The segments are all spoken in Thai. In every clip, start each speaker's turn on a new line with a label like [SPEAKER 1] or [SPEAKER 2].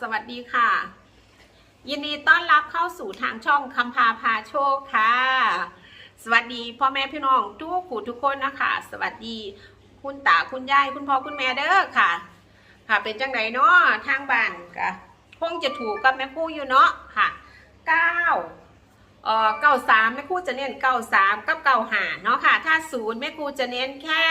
[SPEAKER 1] สวัสดีค่ะ ยินดีต้อนรับเข้าสู่ทางช่องคำพาพาโชคค่ะ สวัสดีพ่อแม่พี่น้องทุกผู้ทุกคนนะคะ สวัสดีคุณตาคุณยายคุณพ่อคุณแม่เด้อค่ะ ค่ะเป็นจังไดเนาะทางบ้านก็คงจะถูกกับแม่คู่อยู่เนาะค่ะเก้าเอ่อเก้าสามแม่คู่จะเน้นเก้าสามกับเก้าหาเนาะค่ะ ถ้าศูนย์แม่คู่จะเน้นแค่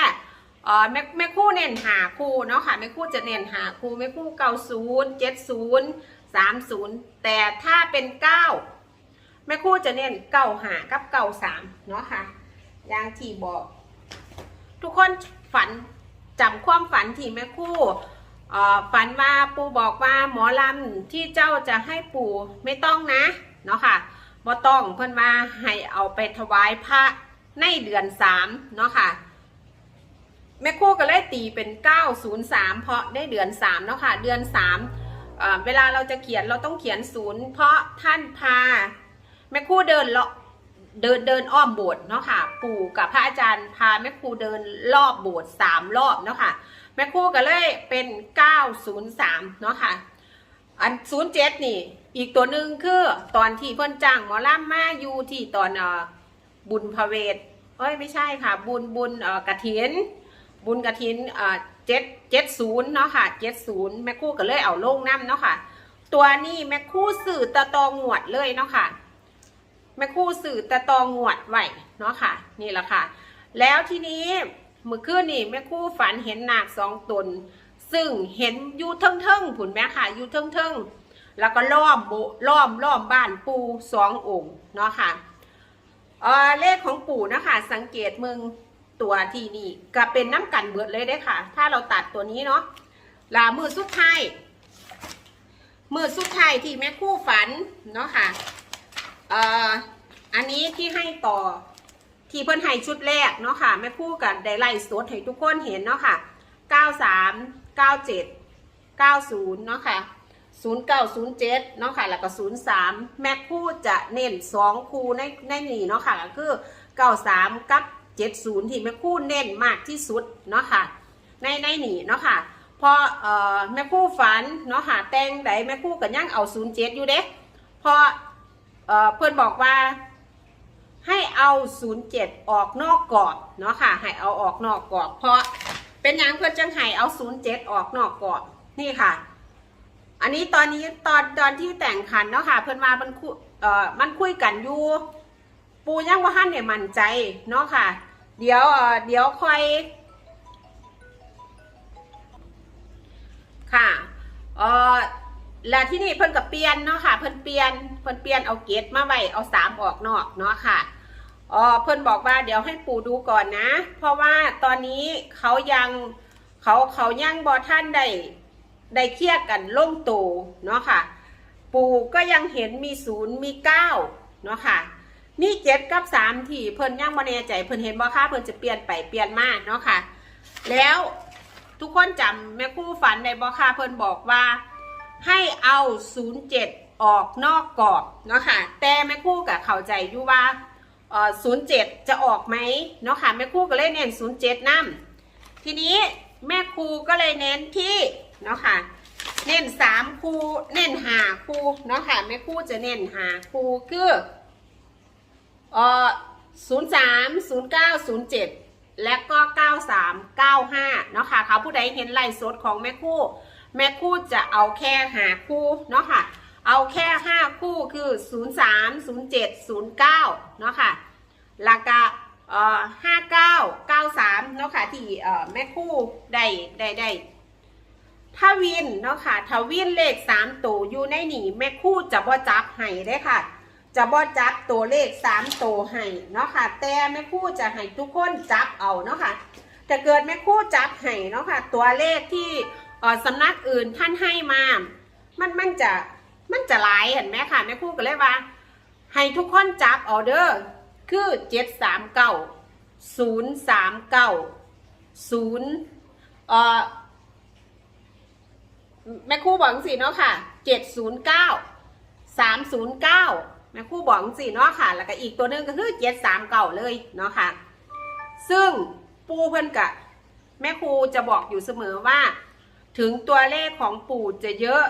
[SPEAKER 1] ออแม่แม่คู่เน้นหาคู่เนาะค่ะแม่คู่จะเน้นหาคู่แม่คู่เก้าศูนย์เจ็ดศูนย์สามศูนย์แต่ถ้าเป็นเก้าแม่คู่จะเน้นเก้าหากับเก้าสามเนาะค่ะอย่างที่บอก ทุกคนฝันจำความฝันที่แม่คู่ฝันว่าปู่บอกว่าหมอลำที่เจ้าจะให้ปู่ไม่ต้องนะเนาะค่ะบ่ต้องเพื่อนว่าให้เอาไปถวายพระในเดือนสามเนาะค่ะ แม่ครู่ก็เลยตีเป็น 903 เพราะได้เดือน 3 เนาะค่ะ เดือน3เอเวลาเราจะเขียนเราต้องเขียนศูนย์เพราะท่านพาแม่ครู่เดินเลาะเดินเดินอ้อมโบสถ์เนาะค่ะ ปู่กับพระอาจารย์พาแม่ครู่เดินรอบโบสถ์สามรอบเนาะค่ะ แม่ครู่ก็เลยเป็น 903 เนาะค่ะ อัน 07 นี่ อีกตัวหนึ่งคือตอนที่เพิ่นจ้างหมอลำมาอยู่ที่ตอนอบุญพระเวทเอ้ยไม่ใช่ค่ะ บุญบุญกระถิน บุญกระถินเอ่อเจ็ดเจ็ดศูนย์เนาะค่ะเจ็ดศูนย์แม่คู่ก็เลยเอาลงน้ำเนาะค่ะ ตัวนี้แม่คู่สื่อตะตองวดเลยเนาะค่ะแม่คู่สื่อตะตองวดไหวเนาะค่ะ นี่แหละค่ะ แล้วทีนี้เมื่อคืนนี่แม่คู่ฝันเห็นนาคสองตน ซึ่งเห็นอยู่เทิงๆผุนแม่ค่ะอยู่เทิงๆแล้วก็ล้อมโบล้อมล้อมบ้านปูสององค์เนาะค่ะเอ่อเลขของปู่นะคะสังเกตมึง ตัวที่นี่ก็เป็นน้ำกันเบิดเลยได้ค่ะ ถ้าเราตัดตัวนี้เนาะลามือสุดท้ายมือสุดท้ายที่แม่คู่ฝันเนาะค่ะเอ่ออันนี้ที่ให้ต่อที่เพิ่นให้ชุดแรกเนาะค่ะแม่คู่กับได้ไล่สดให้ทุกคนเห็นเนาะค่ะ 93 97 90เนาะค่ะ0907เนาะค่ะ แล้วก็ 03 แม่คู่จะเน้น2คู่ในในนี้เนาะค่ะก็คือ 93 กับ 70ที่แม่คู่เน้นมากที่สุดเนาะค่ะ ในในนี้เนาะค่ะพอเอ่อแม่คู่ฝันเนาะค่ะแต่งใดแม่คู่ก็ยังเอา07อยู่เด้พอเอ่อเพื่อนบอกว่าให้เอา07ออกนอกกรอบเนาะค่ะ ให้เอาออกนอกกรอบเพราะเป็นยังเพื่อนจังให้เอา07ออกนอกกรอบนี่ค่ะ อันนี้ตอนนี้ตอนตอนที่แต่งขันเนาะค่ะ เพื่อนมามันคุเอ่อมันคุยกันอยู่ปูยังว่าท่นเนี่ยมั่นใจเนาะค่ะ เดี๋ยวเดี๋ยวค่อย ค่ะเออแล้วที่นี่เพิ่นกับเปลี่ยนเนาะค่ะ เพิ่นเปลี่ยนเพิ่นเปลี่ยนเอาเกตมาไว้เอาสามออกนอกเนาะค่ะเอ่อเพิ่นบอกว่าเดี๋ยวให้ปู่ดูก่อนนะ เพราะว่าตอนนี้เขายังเขาเขายังบอท่านได้ได้เคลียร์กันล่มโตเนาะค่ะ ปู่ก็ยังเห็นมีศูนย์มีเก้าเนาะค่ะ มีเจ็ดกับสามที่เพิ่นยังบ่แน่ใจเพิ่นเห็นบ่ค่ะเพิ่นจะเปลี่ยนไปเปลี่ยนมาเนาะค่ะ แล้วทุกคนจำแม่คู่ฝันได้บ่ค่ะเพิ่นบอกว่า ให้เอา07ออกนอกกรอบเนาะค่ะ แต่แม่คู่ก็เข้าใจอยู่ว่าเอ่อ07จะออกไหมเนาะค่ะแม่คู่ก็เลยเน้น07นํทีนี้แม่ครูก็เลยเน้นที่เนาะค่ะเน้นสามคูเน้นหาคูเนาะค่ะแม่ครู่จะเน้นหาคูคือ เอ่อศูนย์สามศูนย์เก้าศูนย์เจ็ดและก็เก้าสามเนาะค่ะเขาผู้ใดเห็นไล่สดของแม่คู่ แม่คู่จะเอาแค่หาคู่เนาะค่ะ เอาแค่ห้าคู่คือศูนย์สามศูนย์เนาะค่ะแล้วก็เอ่อห้าเก้าเก้าสามเนาะค่ะที่เอ่อแม่คู่ได้ได้ได้ถ้าวินเนาะค่ะถ้าวินเลขสามตัวอยู่ในนี่แม่คู่จะบ่จับให้ได้ค่ะ จะบ่จับตัวเลขสามตัวให้เนาะค่ะ แต่แม่คู่จะให้ทุกคนจับเอาเนาะค่ะถ้าเกิดแม่คู่จับให้เนาะค่ะ ตัวเลขที่สำนักอื่นท่านให้มา มันมันจะมันจะหลายเห็นไหมค่ะแม่คู่ก็เลยว่า ให้ทุกคนจับเอาเด้อคือเจ็ดสามเก้าศูนย์สามเก้าศูนย์เอ่อแม่ครู่บอกสิเนาะค่ะ เจ็ดศูนย์เก้าสามศูนย์เก้า แม่คู่บอกสิเนาะค่ะ แล้วก็อีกตัวหนึงก็คือเจ็ดสามเก่าเลยเนาะค่ะ ซึ่งปูเพิ่อนกะแม่ครูจะบอกอยู่เสมอว่า ถึงตัวเลขของปู่จะเยอะ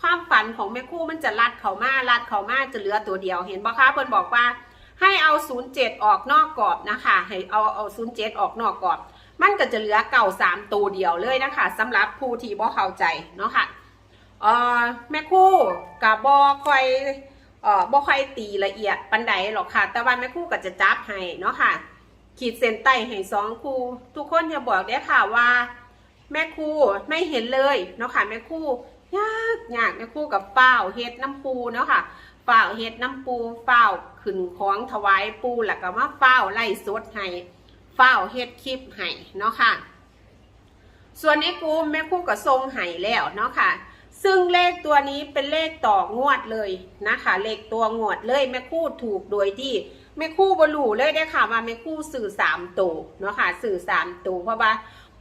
[SPEAKER 1] ความฝันของแม่ครู่มันจะลัดเขามาลัดเขามาจะเหลือตัวเดียวเห็นปะคะเพิ่อนบอกว่าให้เอา 07 ออกนอกกรอบนะคะ ให้เอาเอา 07 ออกนอกกรอบ มันก็จะเหลือเก่า3ตัวเดียวเลยนะคะสำหรับผู้ที่บ่เข้าใจเนาะค่ะเอ่อแม่ครู่กับบอคอย เอ่อบ่ค่อยตีละเอียดปันใดหรอกค่ะ แต่ว่าแม่ครู่ก็จะจับให้เนาะค่ะ ขีดเส้นใต้ให้สองครูทุกคนอย่าบอกได้ค่ะว่า แม่ครูไม่เห็นเลยเนาะค่ะแม่ครูยากยากแม่ครูกับเป้าเฮ็ดน้ำปูเนาะค่ะเป้าเฮ็ดน้ำปูเป้าขึ้นของถวายปูแล้วก็มาเป้าไล่สดให้เป้าเฮ็ดคลิปให้เนาะค่ะ ส่วนในกลุ่มแม่ครูก็ทรงให้แล้วเนาะค่ะ ซึ่งเลขตัวนี้เป็นเลขต่องวดเลยนะคะ เลขตัวงวดเลยแม่ครูถูกโดยที่แม่ครูบรูเลยได้ค่ะว่าแม่ครูสื่อสามตัวเนาะค่ะสื่อสามตัวเพราะว่า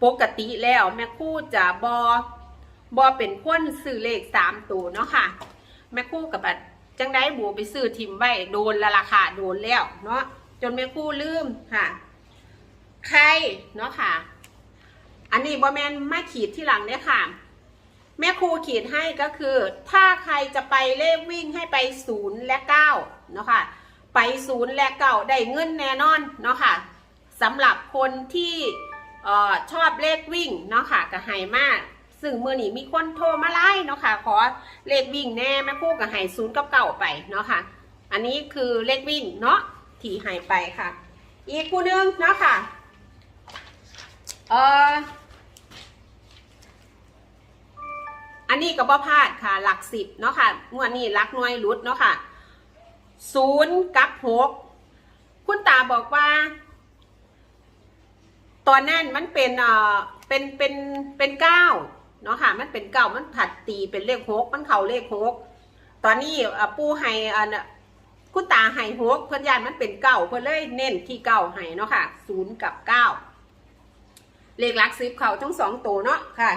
[SPEAKER 1] ปกติแล้วแม่ครูจะบอบอเป็นคนสื่อเลขสามตัวเนาะค่ะ แม่ครูกับจังได้บูไปซื้อทิมไว้โดนละราคาโดนแล้วเนาะจนแม่ครูลืมค่ะ ใครเนาะค่ะ อันนี้บอแมนมาขีดที่หลังเนี่ยค่ะ แม่ครูขีดให้ก็คือ ถ้าใครจะไปเลขวิ่งให้ไปศูนย์และเก้าเนาะค่ะไปศูนย์และเก้าได้เงินแน่นอนเนาะค่ะสำหรับคนที่ออชอบเลขวิ่งเนาะค่ะก็ให้มาก ซึ่งมือนี้มีคนโทรมาไล่เนาะค่ะขอเลขวิ่งแน่แม่ครูก็ให้ศูนย์กับเก้าไปเนาะค่ะอันนี้คือเลขวิ่งเนาะที่ให้ไปค่ะ อีกคู่หนึงเนาะค่ะเออ อันนี้ก็บ่พลาดค่ะ หลักสิบเนาะค่ะงวดนี้หลักหน่วยหลุดเนาะค่ะศูนย์กับหกคุณตาบอกว่า ตอนนั้นมันเป็นเอ่อเป็นเป็นเป็นเก้าเนาะค่ะ มันเป็นเก้ามันผัดตีเป็นเลขหกมันเข่าเลขหกตอนนี้เอ่อปูให้อันน่ะคุณตาให้หกเพื่อนยานมันเป็นเก้าเพื่อนเลยเน้นที่เก้าให้เนาะค่ะศูนย์กับเก้าเลขหลักสิบเขาทั้งสองตัวเนาะค่ะ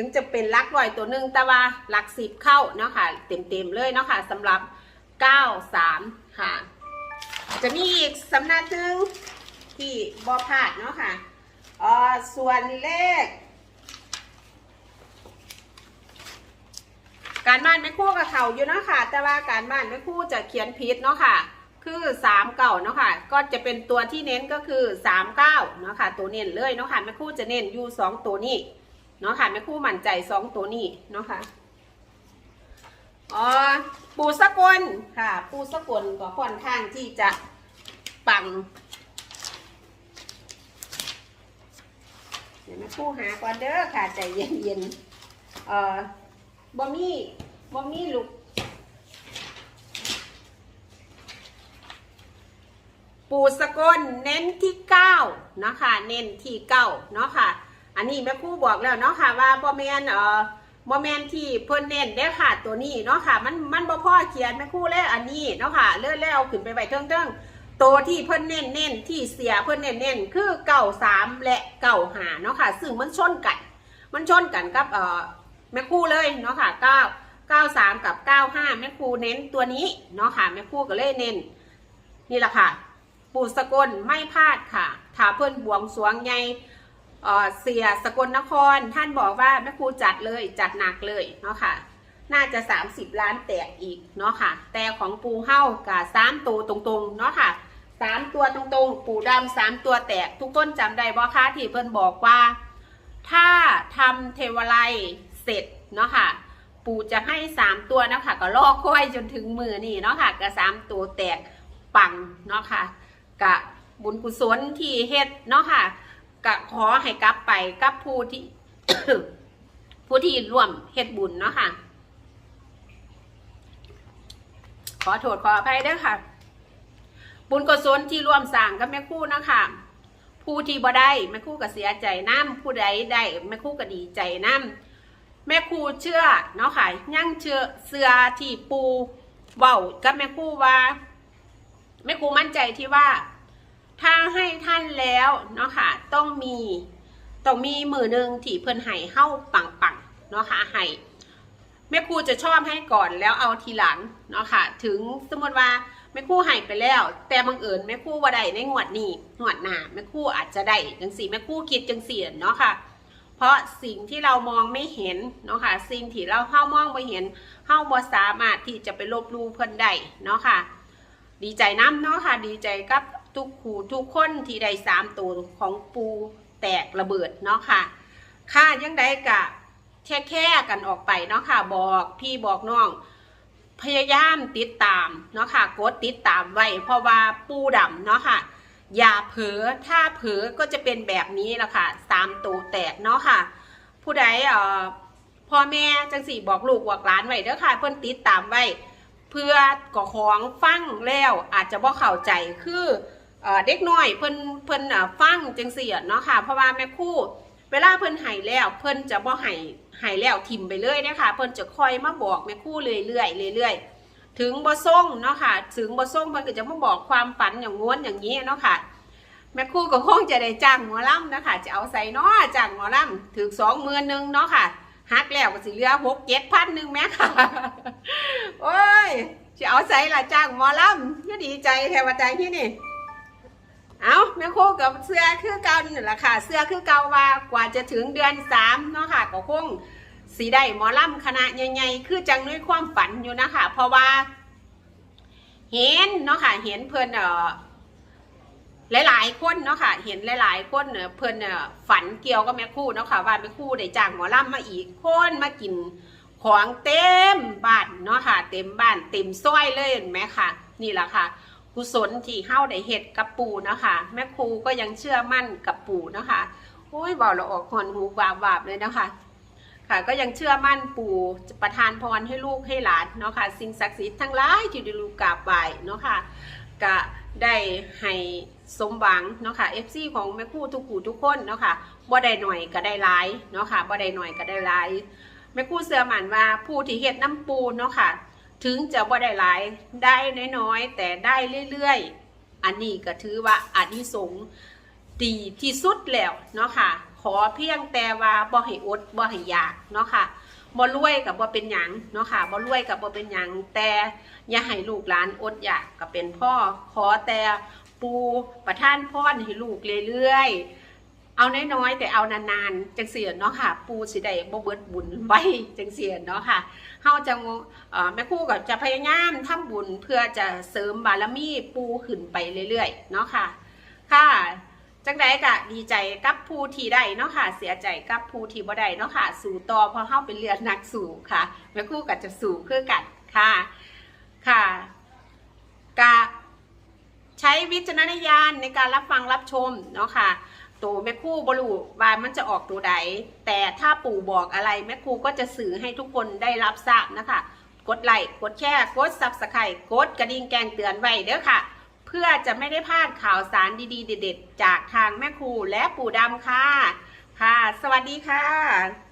[SPEAKER 1] ถึงจะเป็นลักร้อยตัวหนึ่งแต่ว่าหลักสิบเข้าเนาะค่ะเต็มๆเลยเนาะค่ะสำหรับ 93 ค่ะ จะมีอีกสำนักหนึ่งที่บอพลาดเนาะค่ะเอ่อส่วนเลข การบ้านไม่คู่กับเขาอยู่เนาะค่ะ แต่ว่าการบ้านไม่คู่จะเขียนผิดเนาะค่ะ คือ3เก่าเนาะค่ะ ก็จะเป็นตัวที่เน้นก็คือ3เก้าเนาะค่ะ ตัวเน้นเลยเนาะค่ะแม่คู่จะเน้นอยู่สองตัวนี้ เนาะค่ะแม่คู่มั่นใจสองตัวนี้เนาะค่ะอ๋อปูสกลค่ะ ปูสกลก็ค่อนข้างที่จะปังเดี๋ยวแม่คู่หาก่อนเด้อค่ะใจเย็นๆเอ่อบอมี่บอมี่ลูกปูสกลเน้นที่เก้าเนาะค่ะเน้นที่เก้าเนาะค่ะ อันนี้แม่ครู่บอกแล้วเนาะค่ะว่าบ่แมนเอ่อบ่แมนที่เพิ่นเน้นได้อค่ะตัวนี้เนาะค่ะ มันมันบ่พ่อเขียนแม่ครู่แล้วอันนี้เนาะค่ะเลื่อนแล้วขึ้นไปไว้เทิงๆตัวที่เพิ่นเน้นเน้นที่เสียเพิ่นเน้นเน้นคือเก้าสามและเก้าหาเนาะค่ะ ซึ่งมันชนกัน มันชนกันกับเอ่อแม่ครู่เลยเนาะค่ะเก้าเก้าสามกับเก้าห้าแม่ครู่เน้นตัวนี้เนาะค่ะแม่ครู่ก็เลยเน้นนี่แหละค่ะปู่สกลไม่พลาดค่ะถ้าเพิ่นบวงสวงใหญ่ เออเสียสกลนครท่านบอกว่าแม่ครูจัดเลยจัดหนักเลยเนาะค่ะ น่าจะ 30 ล้านแตกอีกเนาะค่ะ แต่ของปูเฮ้ากับสามตัวตรงๆเนาะค่ะสามตัวตรงๆ ปูดำสามตัวแตก ทุกคนจำได้บ่คะที่เพิ่นบอกว่า ถ้าทำเทวไลเสร็จเนาะค่ะ ปูจะให้สามตัวเนาะคะก็ลอกค่อยจนถึงมือนี่เนาะค่ะกับสามตัวแตกปังเนาะค่ะกับบุญกุศลที่เฮ็ดเนาะค่ะ ก็ขอให้กลับไปกับผู้ที่ ผู้ที่ร่วมเฮ็ดบุญเนาะค่ะ ขอโทษขออภัยด้วยค่ะ บุญกุศลที่ร่วมสร้างกับแม่คู่นะคะผู้ที่บ่ได้แม่คู่ก็เสียใจน้ำผู้ใดได้แม่คู่ก็ดีใจน้ำแม่คู่เชื่อเนาะค่ะยั่งเชื่อเสือที่ปูเว้ากับแม่คู่ว่าแม่คู่มั่นใจที่ว่า ถ้าให้ท่านแล้วเนาะค่ะต้องมีต้องมีมือหนึ่งที่เพิ่นให้เข้าปังปังๆเนาะค่ะให้แม่ครูจะชอบให้ก่อนแล้วเอาทีหลังเนาะค่ะ ถึงสมมติว่าแม่ครูให้ไปแล้ว แต่บังเอิญแม่ครูว่าได้ในงวดนี้งวดหน้าแม่ครูอาจจะได้จังสี่แม่ครูคิดจังสี่เนาะค่ะเพราะสิ่งที่เรามองไม่เห็นเนาะค่ะสิ่งที่เราเข้ามองไม่เห็นเข้าบ่สามารถที่จะไปลบลูเพิ่นได้เนาะค่ะดีใจน้ำเนาะค่ะ ดีใจกับ ทุกขู่ทุกคนที่ได้สามตัวของปูแตกระเบิดเนาะค่ะ ค่ะยังไดกะแค่แค่กันออกไปเนาะค่ะ บอกพี่บอกน้อง พยายามติดตามเนาะค่ะกดติดตามไว้เพราะว่าปูดำเนาะค่ะ อย่าเผลอถ้าเผลอก็จะเป็นแบบนี้แหละค่ะสามตัวแตกเนาะค่ะ ผู้ใดเอ่อพ่อแม่จังสี่บอกลูกบอกหลานไว้เด้อค่ะ เพิ่นติดตามไว้เพื่อก่อของฟังแล้วอาจจะบ่เข้าใจคือ เด็กน้อยเพิ่นเพิ่นเอ่อฟังจังสี่อะเนาะค่ะ เพราะว่าแม่คู่เวลาเพิ่นให้แล้ว เพิ่นจะบ่ให้ให้แล้วทิมไปเรื่อยนะคะเพิ่นจะคอยมาบอกแม่ครู่เรื่อยๆเรื่อยๆถึงบ่ส่งเนาะค่ะ ถึงบ่ส่งเพิ่นก็จะมาบอกความฝันอย่างง้วนอย่างนี้เนาะค่ะแม่คู่ก็คงจะได้จ้างหมอลำนะคะจะเอาใส่เนาะจ้างหมอลำถึงสองหมื่นหนึ่งเนาะค่ะหักแล้วก็สิเหลือหกเจ็ดพันหนึ่งแม่ค่ะโอ้ยจะเอาใส่ละจ้างหมอลำก็ดีใจแทวใจที่นี่ เอาแม่คู่กับเสื้อคือเก่านี่แหละค่ะ เสื้อคือเก่าว่ากว่าจะถึงเดือนสามเนาะค่ะก็คงสีได้หมอลำคณะใหญ่ๆคือจังด้วยความฝันอยู่นะคะ เพราะว่า เห็นเนาะค่ะ เห็นเพิ่อนเอ่อหลายๆคนเนาะค่ะ เห็นหลายๆคนเนี่ยเพิ่นเนี่ยฝันเกี่ยวกับแม่คู่เนาะค่ะ ว่าแม่คู่ได้จ้างหมอลำมาอีกคนมากินของเต็มบ้านเนาะค่ะ เต็มบ้านเต็มซอยเลยเห็นไหมค่ะ นี่แหละค่ะ กุศลที่เฮาได้เฮ็ดกับปู่เนาะค่ะแม่ครูก็ยังเชื่อมั่นกับปู่เนาะค่ะโอ้ยเบาเราออกหอนหูวาบวาบเลยเนาะค่ะค่ะ ก็ยังเชื่อมั่นปู่ประทานพรให้ลูกให้หลานเนาะค่ะสิ่งศักดิ์สิทธิ์ทั้งหลายที่ได้ลูกกราบไหว้เนาะค่ะก็ได้ให้สมหวังเนาะค่ะ FC ของแม่ครู่ทุกผู้ทุกคนเนาะค่ะบ่ได้หน่อยก็ได้หลายเนาะค่ะบ่ได้หน่อยก็ได้หลายแม่ครู่เชื่อมั่นว่าผู้ที่เฮ็ดน้ำปูเนาะค่ะ ถึงจะบ่ได้หลายได้น้อยๆแต่ได้เรื่อยๆ อันนี้ก็ถือว่าอานิสงส์ดีที่สุดแล้วเนาะค่ะ ขอเพียงแต่ว่าบ่ให้อดบ่ให้อยากเนาะค่ะบ่รวยกับบ่เป็นหยังเนาะค่ะบ่รวยกับบ่เป็นหยังแต่อย่าให้ลูกหลานอดอยากก็เป็นพ่อ ขอแต่ปูประทานพรให้ลูกเรื่อยๆ เอาน้อยๆแต่เอานานๆจังเสียเนาะค่ะ ปูสิได้บ่เบิดบุญไว้จังเสียเนาะค่ะเฮาจะแม่คู่ก็จะพยายามทำบุญเพื่อจะเสริมบารมีปูขึ้นไปเรื่อยๆเนาะค่ะ ค่ะจังใดก็ดีใจกับผู้ที่ได้เนาะค่ะ เสียใจกับผู้ที่บ่ได้เนาะค่ะ สู่ต่อเพราะเฮาเป็นเลือดนักสู่ค่ะแม่คู่ก็จะสู่คือกันค่ะค่ะกะใช้วิจารณญาณในการรับฟังรับชมเนาะค่ะ ตัวแม่ครูบรูว่ามันจะออกตัวใดแต่ถ้าปู่บอกอะไรแม่ครูก็จะสื่อให้ทุกคนได้รับทราบนะคะ กดไลค์กดแชร์กดซับสไครต์กดกระดิ่งแกงเตือนไว้เด้อค่ะ เพื่อจะไม่ได้พลาดข่าวสารดีๆ เด็ดๆจากทางแม่ครูและปู่ดำค่ะ ค่ะ สวัสดีค่ะ